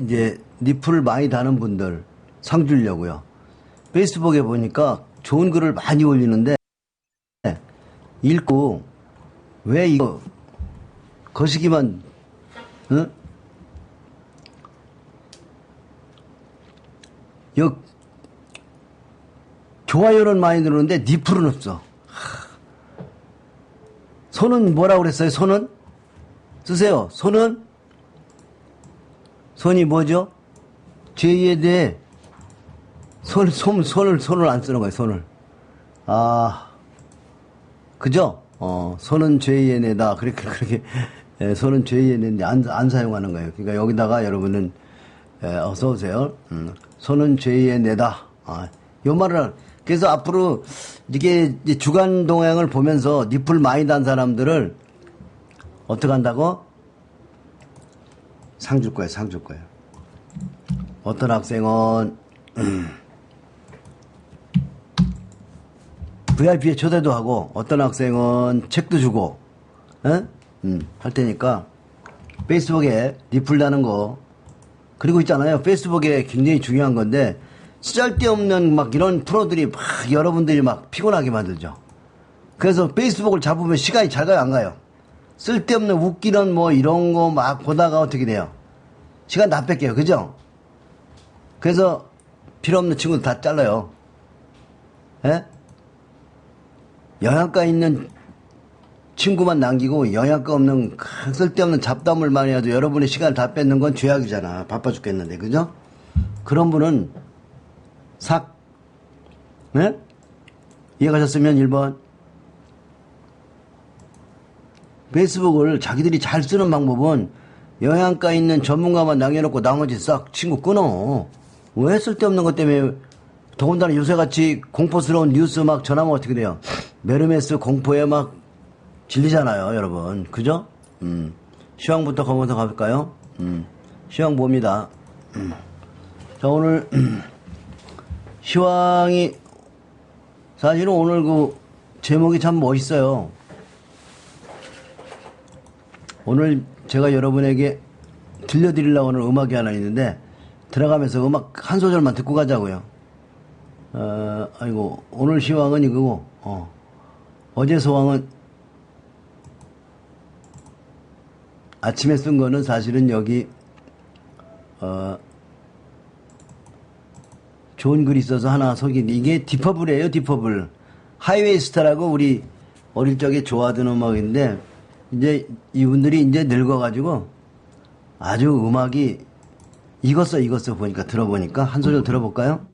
이제 니플을 많이 다는 분들 상 주려고요. 페이스북에 보니까 좋은 글을 많이 올리는데 읽고 왜 이거 거시기만 응? 여 좋아요는 많이 누르는데 니플은 없어. 하. 손은 뭐라고 그랬어요? 손은 쓰세요. 손은 손이 뭐죠? 제2에 대해 손, 손, 손을, 손을 안 쓰는 거예요, 손을. 아, 그죠? 어, 손은 죄의 내다. 그렇게, 그렇게, 예, 손은 죄의 내인데 안, 안 사용하는 거예요. 그러니까 여기다가 여러분은, 예, 어서오세요. 음, 손은 죄의 내다. 아, 요 말을, 그래서 앞으로 이게 주간 동향을 보면서 니플 많이 단 사람들을 어떻게 한다고? 상 줄 거예요, 상줄 거예요. 어떤 학생은, VIP에 초대도 하고, 어떤 학생은 책도 주고, 에? 음, 할 테니까, 페이스북에 리플 다는 거, 그리고 있잖아요. 페이스북에 굉장히 중요한 건데, 쓰잘데없는 막 이런 프로들이 막 여러분들이 막 피곤하게 만들죠. 그래서 페이스북을 잡으면 시간이 잘 가요, 안 가요? 쓸데없는 웃기는 뭐 이런 거 막 보다가 어떻게 돼요? 시간 다 뺏겨요. 그죠? 그래서 필요 없는 친구들 다 잘라요. 예? 영양가 있는 친구만 남기고 영양가 없는 큰 쓸데없는 잡담을 많이 해도 여러분의 시간을 다 뺏는 건 죄악이잖아. 바빠 죽겠는데. 그죠? 그런 분은 삭. 예? 이해 가셨으면 1번. 페이스북을 자기들이 잘 쓰는 방법은 영양가 있는 전문가만 남겨놓고 나머지 싹 친구 끊어. 왜 쓸데없는 것 때문에 더군다나 요새같이 공포스러운 뉴스 막 전하면 어떻게 돼요? 메르메스 공포에 막 질리잖아요, 여러분. 그죠? 음. 시황부터 검은서 가볼까요? 음. 시황 봅니다. 음. 자, 오늘, 시황이, 사실은 오늘 그, 제목이 참 멋있어요. 오늘 제가 여러분에게 들려드리려고 하는 음악이 하나 있는데 들어가면서 음악 한 소절만 듣고 가자고요. 어, 아이고 오늘 시황은 이거고 어. 어제 소황은 아침에 쓴 거는 사실은 여기 어, 좋은 글이 있어서 하나 소개 이게 디퍼블이에요 디퍼블 하이웨이 스타라고 우리 어릴 적에 좋아하던 음악인데 이제 이분들이 이제 늙어가지고 아주 음악이 익었어 익었어 보니까 들어보니까 한 소절 들어볼까요?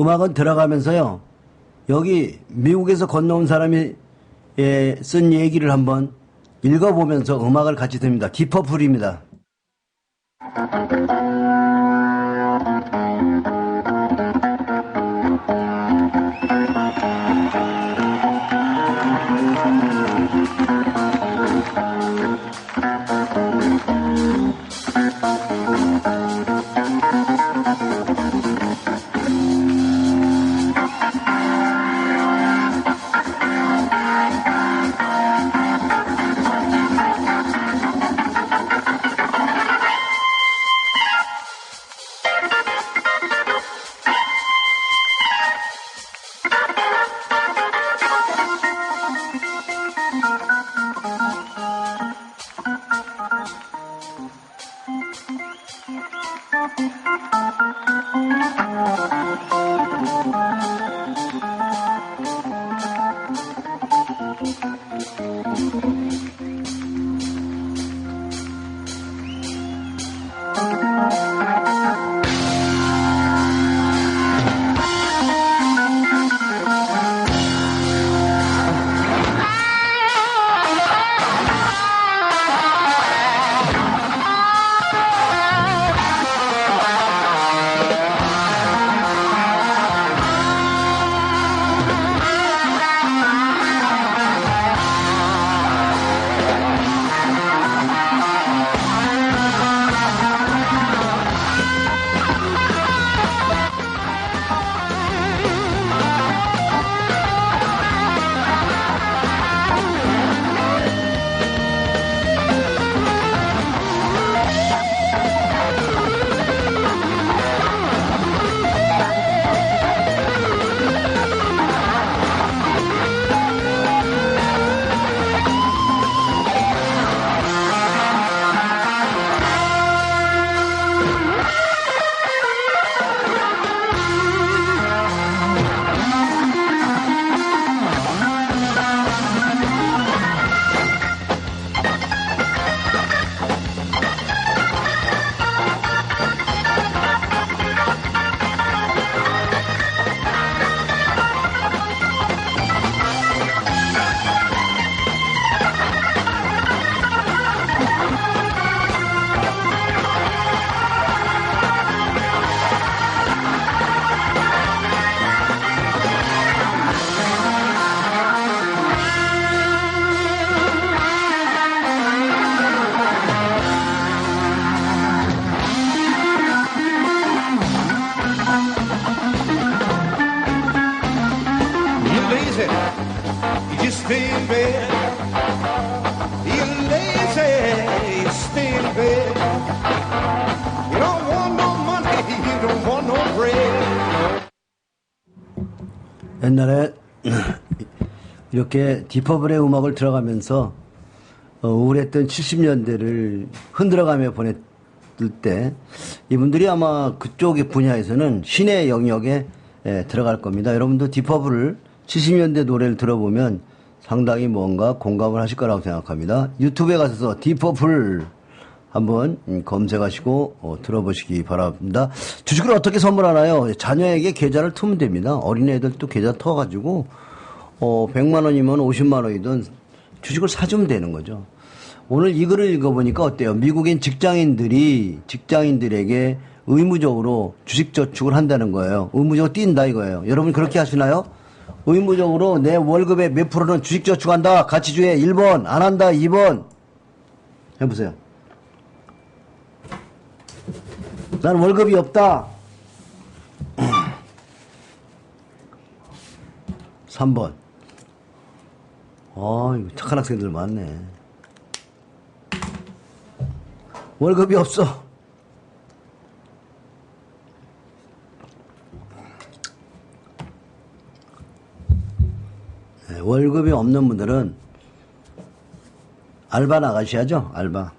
음악은 들어가면서요. 여기 미국에서 건너온 사람이 예, 쓴 얘기를 한번 읽어보면서 음악을 같이 듭니다. 디퍼플입니다. 옛날에 이렇게 디퍼블의 음악을 들어가면서 어, 우울했던 70년대를 흔들어가며 보냈을 때 이분들이 아마 그쪽의 분야에서는 신의 영역에 예, 들어갈 겁니다. 여러분도 디퍼블을 70년대 노래를 들어보면 상당히 뭔가 공감을 하실 거라고 생각합니다. 유튜브에 가셔서 디퍼블 한번 음, 검색하시고 어, 들어보시기 바랍니다. 주식을 어떻게 선물하나요? 자녀에게 계좌를 트면 됩니다. 어린애들도 계좌 터가지고 어, 100만 원이면 50만 원이든 주식을 사주면 되는 거죠. 오늘 이 글을 읽어보니까 어때요? 미국인 직장인들이 직장인들에게 의무적으로 주식 저축을 한다는 거예요. 의무적으로 뛴다 이거예요. 여러분 그렇게 하시나요? 의무적으로 내 월급의 몇 프로는 주식 저축한다. 가치주에 1번, 안 한다 2번. 해보세요. 난 월급이 없다. 3번. 아, 착한 학생들 많네. 월급이 없어. 네, 월급이 없는 분들은 알바 나가셔야죠, 알바.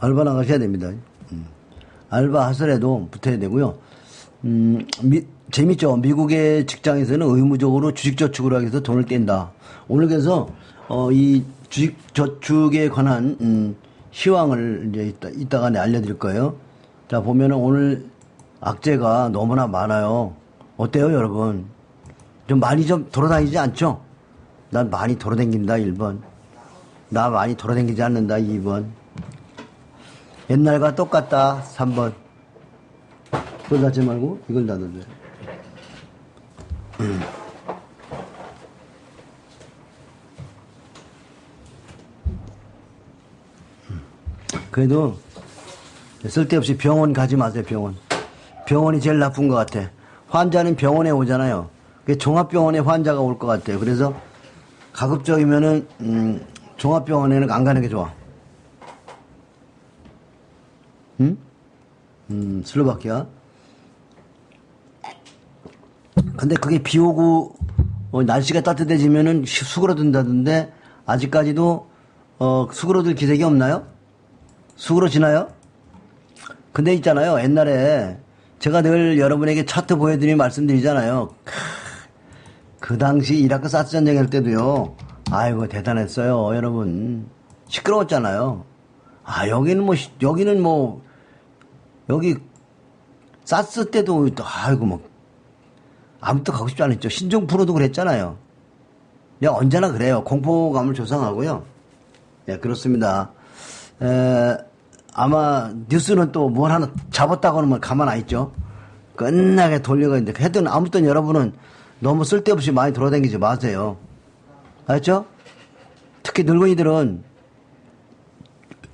알바 나가셔야 됩니다. 음. 알바 하더라도 붙어야 되고요. 음, 미- 재밌죠. 미국의 직장에서는 의무적으로 주식 저축을 하기 위해서 돈을 뗀다. 오늘 그래서 어, 이 주식 저축에 관한 음, 시황을 이제 이따, 이따가 내 알려드릴 거예요. 자 보면은 오늘 악재가 너무나 많아요. 어때요, 여러분? 좀 많이 좀 돌아다니지 않죠? 난 많이 돌아다닌다, 1번. 나 많이 돌아다니지 않는다, 2번. 옛날과 똑같다. 3번. 그걸 닫지 말고 이걸 닫아줘요. 음. 음. 그래도 쓸데없이 병원 가지 마세요, 병원. 병원이 제일 나쁜 것 같아. 환자는 병원에 오잖아요. 그 종합병원에 환자가 올 것 같아요. 그래서 가급적이면은, 음, 종합병원에는 안 가는 게 좋아. 응? 음, 슬로바키아. 근데 그게 비 오고 어, 날씨가 따뜻해지면은 시- 수그러든다던데 아직까지도 어, 수그러들 기색이 없나요? 수그러지나요? 근데 있잖아요. 옛날에 제가 늘 여러분에게 차트 보여드리며 말씀드리잖아요. 크, 그 당시 이라크 사스 전쟁 할 때도요. 아이고 대단했어요, 여러분. 시끄러웠잖아요. 아 여기는 뭐 시- 여기는 뭐 여기 사스 때도 아이고 뭐 아무도 가고 싶지 않았죠. 신종 프로도 그랬잖아요. 그냥 언제나 그래요. 공포감을 조성하고요. 예, 그렇습니다. 에, 아마 뉴스는 또 뭘 하나 잡았다고는 뭐 가만 안 있죠. 끝나게 돌려가 있는데 하여튼 아무튼 여러분은 너무 쓸데없이 많이 돌아다니지 마세요. 알았죠? 특히 늙은이들은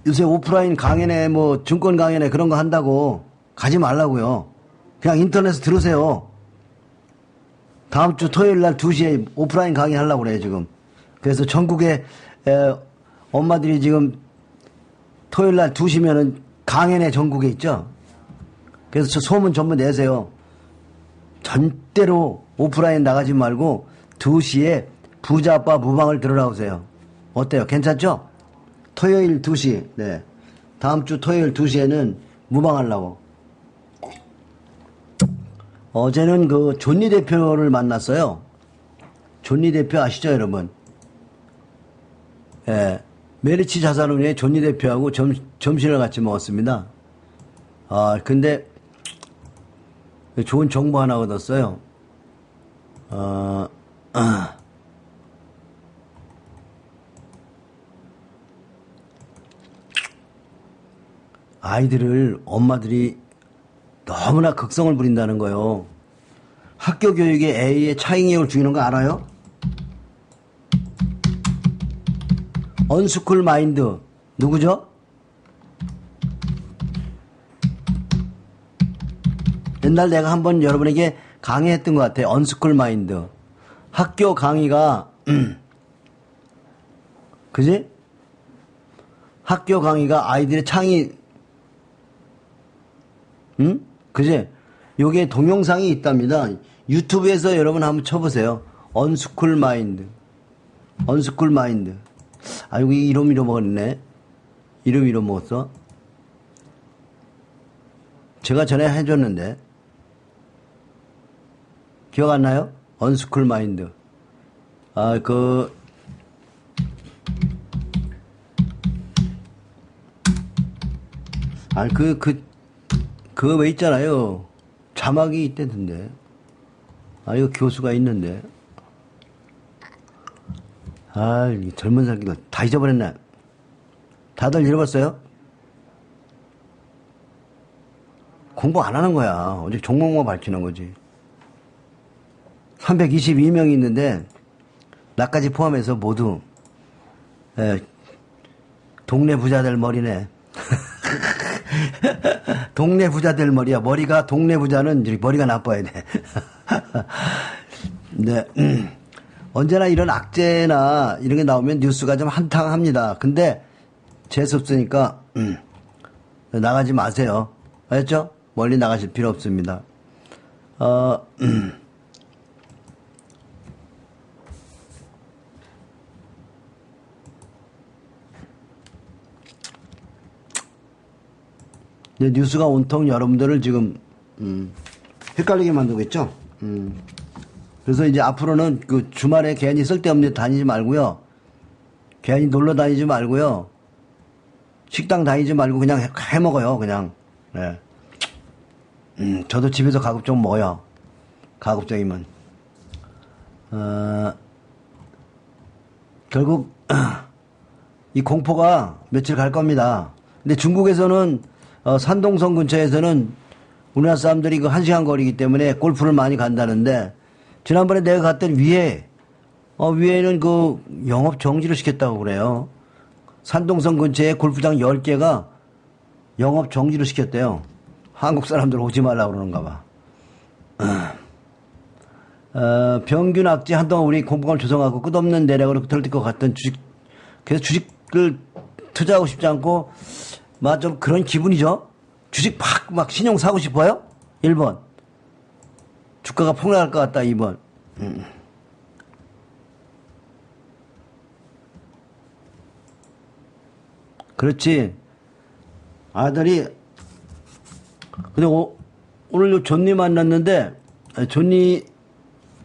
요새 오프라인 강연에 뭐 증권 강연에 그런 거 한다고 가지 말라고요. 그냥 인터넷에 들으세요. 다음 주 토요일 날 2시에 오프라인 강의 하려고 그래요, 지금. 그래서 전국에 에, 엄마들이 지금 토요일 날 2시면은 강연회 전국에 있죠. 그래서 저 소문 전부 내세요. 절대로 오프라인 나가지 말고 2시에 부자 아빠 무방을 들으라 오세요. 어때요? 괜찮죠? 토요일 2시, 네. 다음 주 토요일 2시에는 무방하려고. 어제는 그 존니 대표를 만났어요. 존니 대표 아시죠, 여러분? 예. 메리치 자산운용의 존니 대표하고 점, 점심을 같이 먹었습니다. 아, 근데 좋은 정보 하나 얻었어요. 어, 아. 아이들을 엄마들이 너무나 극성을 부린다는 거요. 학교 교육에 A의 차잉력을 죽이는 거 알아요? 언스쿨 마인드 누구죠? 옛날 내가 한번 여러분에게 강의했던 것 같아요. 언스쿨 마인드. 학교 강의가 그지? 학교 강의가 아이들의 창의 응? 그지? 요게 동영상이 있답니다. 유튜브에서 여러분 한번 쳐보세요. 언스쿨 마인드. 언스쿨 마인드. 아이고, 이름 잃어먹었네. 이름 잃어먹었어. 제가 전에 해줬는데. 기억 안 나요? 언스쿨 마인드. 아, 그, 아, 그, 그, 그거 왜 있잖아요. 자막이 있대던데. 아, 이거 교수가 있는데. 아, 이 젊은 사람들 다 잊어버렸네. 다들 잃어봤어요? 공부 안 하는 거야. 오직 종목만 밝히는 거지. 322명이 있는데, 나까지 포함해서 모두, 에, 동네 부자들 머리네. 동네 부자들 머리야. 머리가, 동네 부자는 머리가 나빠야 돼. 네. 음. 언제나 이런 악재나 이런 게 나오면 뉴스가 좀 한탕합니다. 근데 재수 없으니까, 음, 나가지 마세요. 알았죠? 멀리 나가실 필요 없습니다. 어, 음. 네, 뉴스가 온통 여러분들을 지금 음, 헷갈리게 만들고 있죠. 음. 그래서 이제 앞으로는 그 주말에 괜히 쓸데없는 데 다니지 말고요. 괜히 놀러 다니지 말고요. 식당 다니지 말고 그냥 해, 해 먹어요. 그냥. 네. 음, 저도 집에서 가급 적 먹어요. 가급적이면. 어, 결국 이 공포가 며칠 갈 겁니다. 근데 중국에서는 어, 산동성 근처에서는 우리나라 사람들이 그 한 시간 거리기 때문에 골프를 많이 간다는데 지난번에 내가 갔던 위에 어, 위에는 그 영업 정지를 시켰다고 그래요. 산동성 근처에 골프장 10개가 영업 정지를 시켰대요. 한국 사람들 오지 말라고 그러는가 봐. 어, 병균 악재 한동안 우리 공부감을 조성하고 끝없는 내력으로 들을 것 같던 주식, 그래서 주식을 투자하고 싶지 않고, 막 좀 그런 기분이죠? 주식 팍, 막 신용 사고 싶어요? 1번. 주가가 폭락할 것 같다, 2번. 음. 그렇지. 아들이, 근데 오, 오늘 요 존니 만났는데, 아, 존니,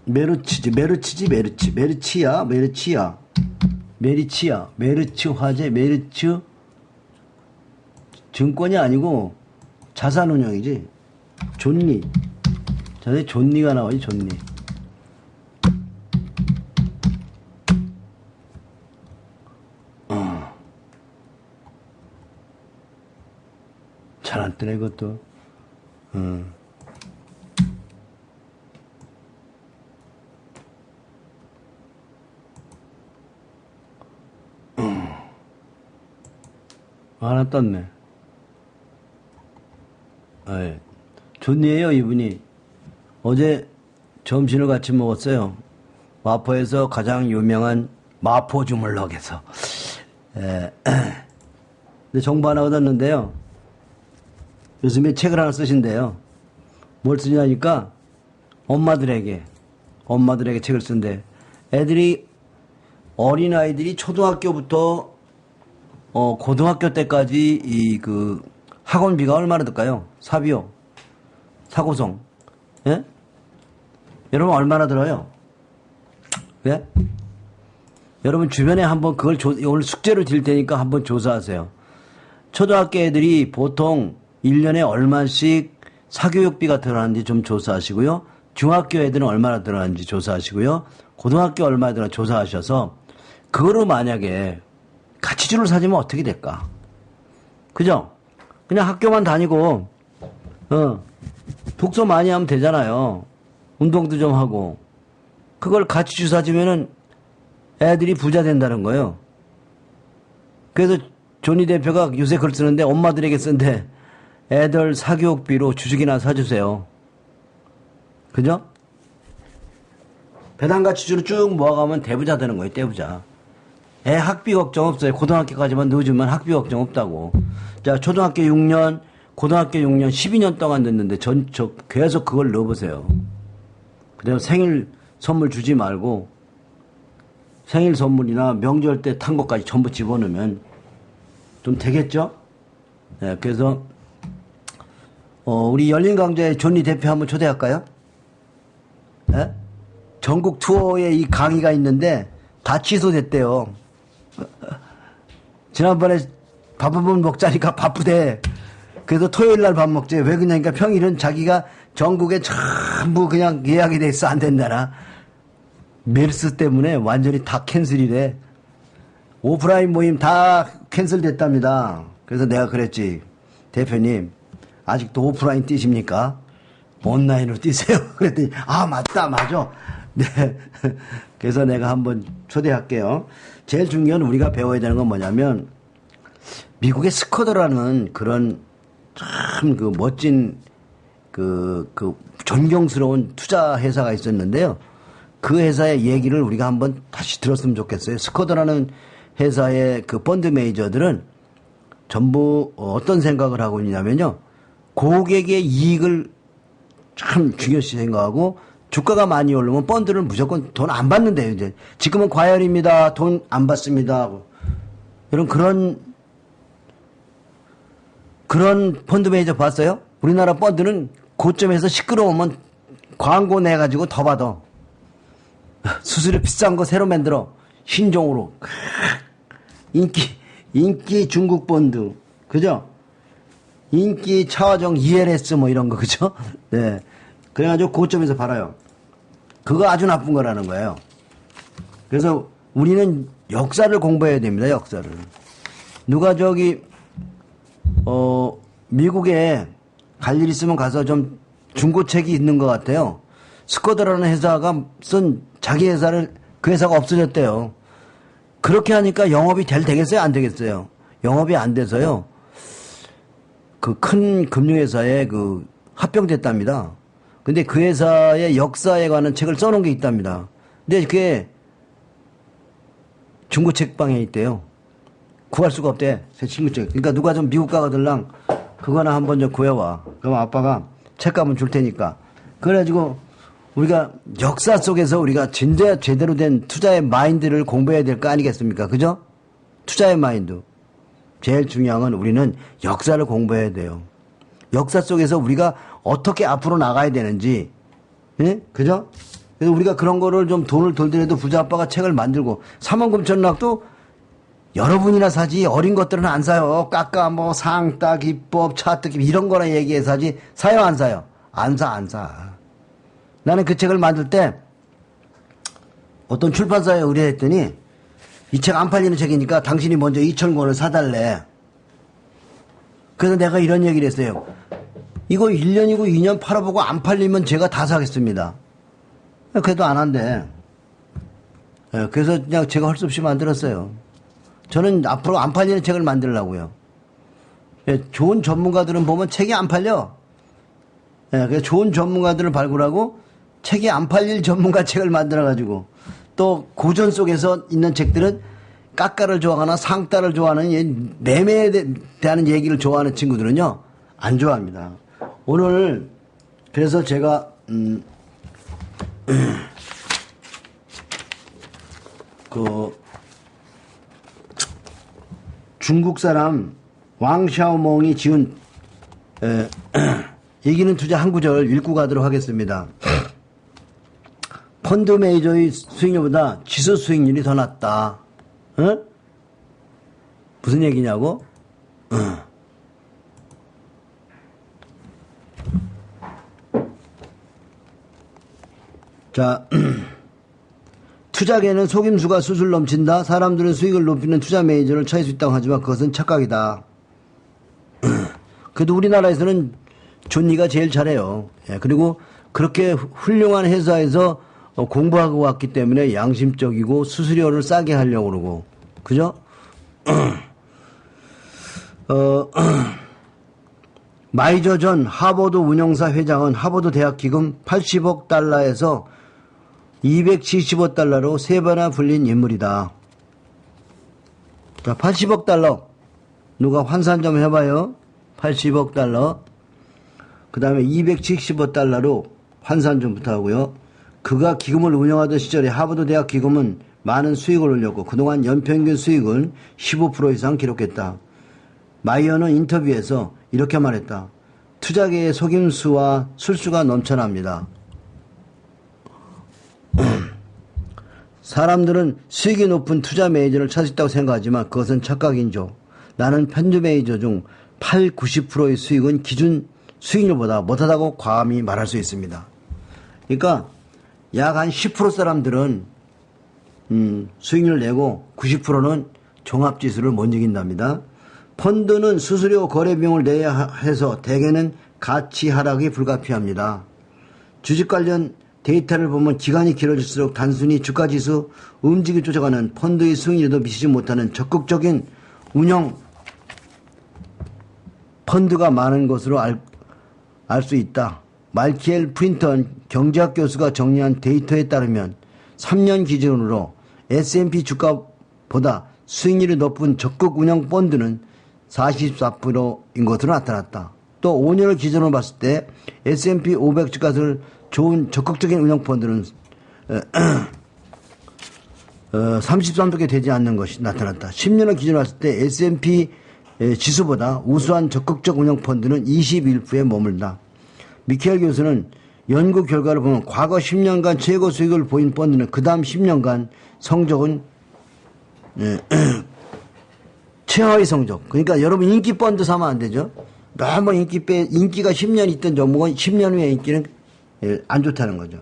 메르치지, 메르치지, 메르치, 메르치야, 메르치야, 메리치야, 메르츠 화재, 메르츠 증권이 아니고 자산운용이지. 존니. 저기 존니가 나와요, 존니. 어. 잘안 뜨네, 그것도. 음. 하나 떴네. 아, 예. 존니에요, 이분이. 어제 점심을 같이 먹었어요. 마포에서 가장 유명한 마포 주물럭에서. 에, 근데 정보 하나 얻었는데요. 요즘에 책을 하나 쓰신대요. 뭘 쓰냐니까 엄마들에게, 엄마들에게 책을 쓴대. 애들이, 어린 아이들이 초등학교부터 어, 고등학교 때까지 이 그 학원비가 얼마나 들까요? 사비요. 사고성. 예? 여러분 얼마나 들어요? 예? 여러분 주변에 한번 그걸 조, 오늘 숙제로 드릴 테니까 한번 조사하세요. 초등학교 애들이 보통 1년에 얼마씩 사교육비가 들어가는지 좀 조사하시고요. 중학교 애들은 얼마나 들어가는지 조사하시고요. 고등학교 얼마 들어 조사하셔서 그거로 만약에 가치주를 사주면 어떻게 될까? 그죠? 그냥 학교만 다니고, 어, 독서 많이 하면 되잖아요. 운동도 좀 하고. 그걸 가치주 사 주면은 애들이 부자 된다는 거예요. 그래서 조니 대표가 요새 글 쓰는데 엄마들에게 쓴데 애들 사교육비로 주식이나 사주세요. 그죠? 배당 가치주를 쭉 모아가면 대부자 되는 거예요, 대부자. 애 학비 걱정 없어요. 고등학교까지만 넣어주면 학비 걱정 없다고. 자, 초등학교 6년, 고등학교 6년 12년 동안 냈는데 전, 저 계속 그걸 넣어보세요. 그래서 생일 선물 주지 말고 생일 선물이나 명절 때 탄 것까지 전부 집어넣으면 좀 되겠죠? 네, 그래서 어, 우리 열린 강좌에 존리 대표 한번 초대할까요? 예? 전국 투어에 이 강의가 있는데 다 취소됐대요. 지난번에 밥 한 번 먹자니까 바쁘대. 그래서 토요일 날 밥 먹지. 왜 그러냐니까 평일은 자기가 전국에 전부 그냥 예약이 돼 있어 안 된다나. 메르스 때문에 완전히 다 캔슬이래. 오프라인 모임 다 캔슬됐답니다. 그래서 내가 그랬지. 대표님, 아직도 오프라인 뛰십니까? 온라인으로 뛰세요. 그랬더니, 아, 맞다, 맞아. 네. 그래서 내가 한번 초대할게요. 제일 중요한 우리가 배워야 되는 건 뭐냐면, 미국의 스쿼드라는 그런 참 그 멋진 그, 그 존경스러운 투자 회사가 있었는데요. 그 회사의 얘기를 우리가 한번 다시 들었으면 좋겠어요. 스쿼드라는 회사의 그 펀드 매니저들은 전부 어떤 생각을 하고 있냐면요. 고객의 이익을 참 중요시 생각하고 주가가 많이 오르면 펀드를 무조건 돈 안 받는데요. 이제 지금은 과열입니다. 돈 안 받습니다. 하고. 이런 그런 그런 펀드 매니저 봤어요? 우리나라 펀드는 고점에서 시끄러우면 광고 내가지고 더 받아. 수수료 비싼 거 새로 만들어. 신종으로. 인기, 인기 중국 펀드. 그죠? 인기 차화정 ELS 뭐 이런 거, 그죠? 네. 그래가지고 고점에서 팔아요. 그거 아주 나쁜 거라는 거예요. 그래서 우리는 역사를 공부해야 됩니다, 역사를. 누가 저기, 어, 미국에 갈 일 있으면 가서 좀 중고책이 있는 것 같아요. 스코드라는 회사가 쓴 자기 회사를 그 회사가 없어졌대요. 그렇게 하니까 영업이 될 되겠어요? 안 되겠어요? 영업이 안 돼서요. 그 큰 금융회사에 그 합병됐답니다. 근데 그 회사의 역사에 관한 책을 써놓은 게 있답니다. 근데 그게 중고 책방에 있대요. 구할 수가 없대. 제 친구 책. 그러니까 누가 좀 미국 가거들랑 그거나 한번 좀 구해와. 그럼 아빠가 책값은 줄 테니까. 그래가지고 우리가 역사 속에서 우리가 진짜 제대로 된 투자의 마인드를 공부해야 될 거 아니겠습니까? 그죠? 투자의 마인드. 제일 중요한 건 우리는 역사를 공부해야 돼요. 역사 속에서 우리가 어떻게 앞으로 나가야 되는지, 예? 그죠? 그래서 우리가 그런 거를 좀 돈을 돌더라도 부자 아빠가 책을 만들고, 삼원금천락도 여러분이나 사지 어린 것들은 안 사요. 깎아 뭐 상따 기법 차트 기법 이런 거나 얘기해서 사지 사요 안 사요? 안 사 안 사. 나는 그 책을 만들 때 어떤 출판사에 의뢰했더니 이 책 안 팔리는 책이니까 당신이 먼저 2천 권을 사달래. 그래서 내가 이런 얘기를 했어요. 이거 1년이고 2년 팔아보고 안 팔리면 제가 다 사겠습니다. 그래도 안 한대. 예, 그래서 그냥 제가 할 수 없이 만들었어요. 저는 앞으로 안 팔리는 책을 만들려고요. 예, 좋은 전문가들은 보면 책이 안 팔려. 예, 좋은 전문가들을 발굴하고 책이 안 팔릴 전문가 책을 만들어가지고 또 고전 속에서 있는 책들은 깎아를 좋아하거나 상따를 좋아하는 이 매매에 대- 대한 얘기를 좋아하는 친구들은요 안 좋아합니다. 오늘 그래서 제가 음, 그 중국 사람 왕샤오몽이 지은 에, 이기는 투자 한 구절 읽고 가도록 하겠습니다. 펀드 매니저의 수익률보다 지수 수익률이 더 낮다. 어? 무슨 얘기냐고? 어. 자, 투자계는 속임수가 수술 넘친다. 사람들은 수익을 높이는 투자 매니저를 찾을 수 있다고 하지만 그것은 착각이다. 그래도 우리나라에서는 존니가 제일 잘해요. 예, 그리고 그렇게 훌륭한 회사에서 어, 공부하고 왔기 때문에 양심적이고 수수료를 싸게 하려고 그러고. 그죠? 어, 마이저 전 하버드 운영사 회장은 하버드 대학 기금 80억 달러에서 270억 달러로 세 배나 불린 인물이다. 자, 80억 달러. 누가 환산 좀 해봐요. 80억 달러. 그 다음에 270억 달러로 환산 좀 부탁하고요. 그가 기금을 운영하던 시절에 하버드 대학 기금은 많은 수익을 올렸고 그동안 연평균 수익은 15% 이상 기록했다. 마이어는 인터뷰에서 이렇게 말했다. 투자계의 속임수와 술수가 넘쳐납니다. 사람들은 수익이 높은 투자 매니저를 찾을 수 있다고 생각하지만 그것은 착각인죠. 나는 편주 매니저 중 8, 90%의 수익은 기준 수익률보다 못하다고 과감히 말할 수 있습니다. 그러니까 약 한 10% 사람들은 음, 수익률 내고 90%는 종합지수를 못 이긴답니다. 펀드는 수수료 거래 비용을 내야 해서 대개는 가치 하락이 불가피합니다. 주식 관련 데이터를 보면 기간이 길어질수록 단순히 주가지수 움직이 쫓아가는 펀드의 수익률도 미치지 못하는 적극적인 운영 펀드가 많은 것으로 알 수 있다. 말키엘 프린턴 경제학 교수가 정리한 데이터에 따르면 3년 기준으로 S&P 주가보다 수익률이 높은 적극 운영 펀드는 44%인 것으로 나타났다. 또 5년을 기준으로 봤을 때 S&P 500 주가를 좋은 적극적인 운영 펀드는 어, 33%게 되지 않는 것이 나타났다. 10년을 기준으로 봤을 때 S&P 지수보다 우수한 적극적 운영 펀드는 21%에 머물다. 미켈 교수는 연구 결과를 보면 과거 10년간 최고 수익을 보인 펀드는 그 다음 10년간 성적은 최하위 성적. 그러니까 여러분 인기 펀드 사면 안 되죠. 너무 인기 빼, 인기가 10년 있던 종목은 10년 후에 인기는 예, 안 좋다는 거죠.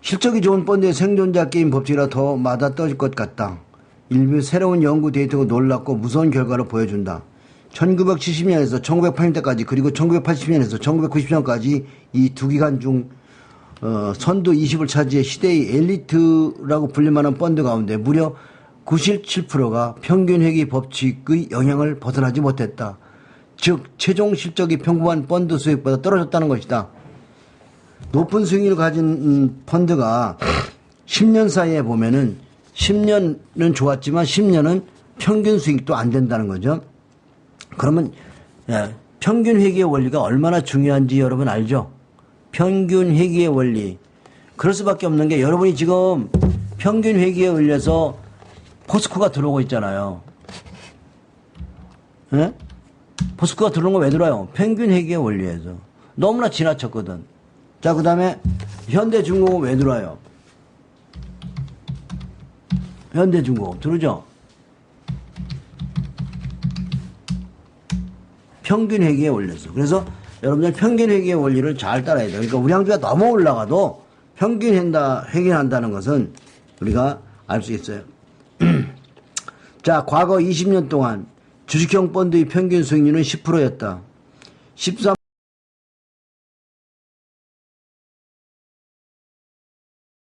실적이 좋은 펀드의 생존자 게임 법칙이라 더 맞아 떨어질 것 같다. 일부 새로운 연구 데이터가 놀랍고 무서운 결과를 보여준다. 1970년에서 1980년대까지 그리고 1980년에서 1990년까지 이 두 기간 중 어, 선두 20을 차지해 시대의 엘리트라고 불릴만한 펀드 가운데 무려 97%가 평균 회계 법칙의 영향을 벗어나지 못했다. 즉 최종 실적이 평범한 펀드 수익보다 떨어졌다는 것이다. 높은 수익률을 가진 음, 펀드가 10년 사이에 보면은 10년은 좋았지만 10년은 평균 수익도 안 된다는 거죠. 그러면 예, 평균 회계의 원리가 얼마나 중요한지 여러분 알죠? 평균 회계의 원리. 그럴 수밖에 없는 게 여러분이 지금 평균 회계에 의해서 포스코가 들어오고 있잖아요. 예? 포스코가 들어온 거 왜 들어요? 평균 회계의 원리에서. 너무나 지나쳤거든. 자, 그 다음에 현대중공업 왜 들어와요? 현대중공업 들어오죠? 평균 회계에 올려서. 그래서 여러분들 평균 회계의 원리를 잘 따라야 돼요. 그러니까 우량주가 너무 올라가도 평균 한다, 회계한다는 것은 우리가 알 수 있어요. 자, 과거 20년 동안 주식형 펀드의 평균 수익률은 10%였다. 13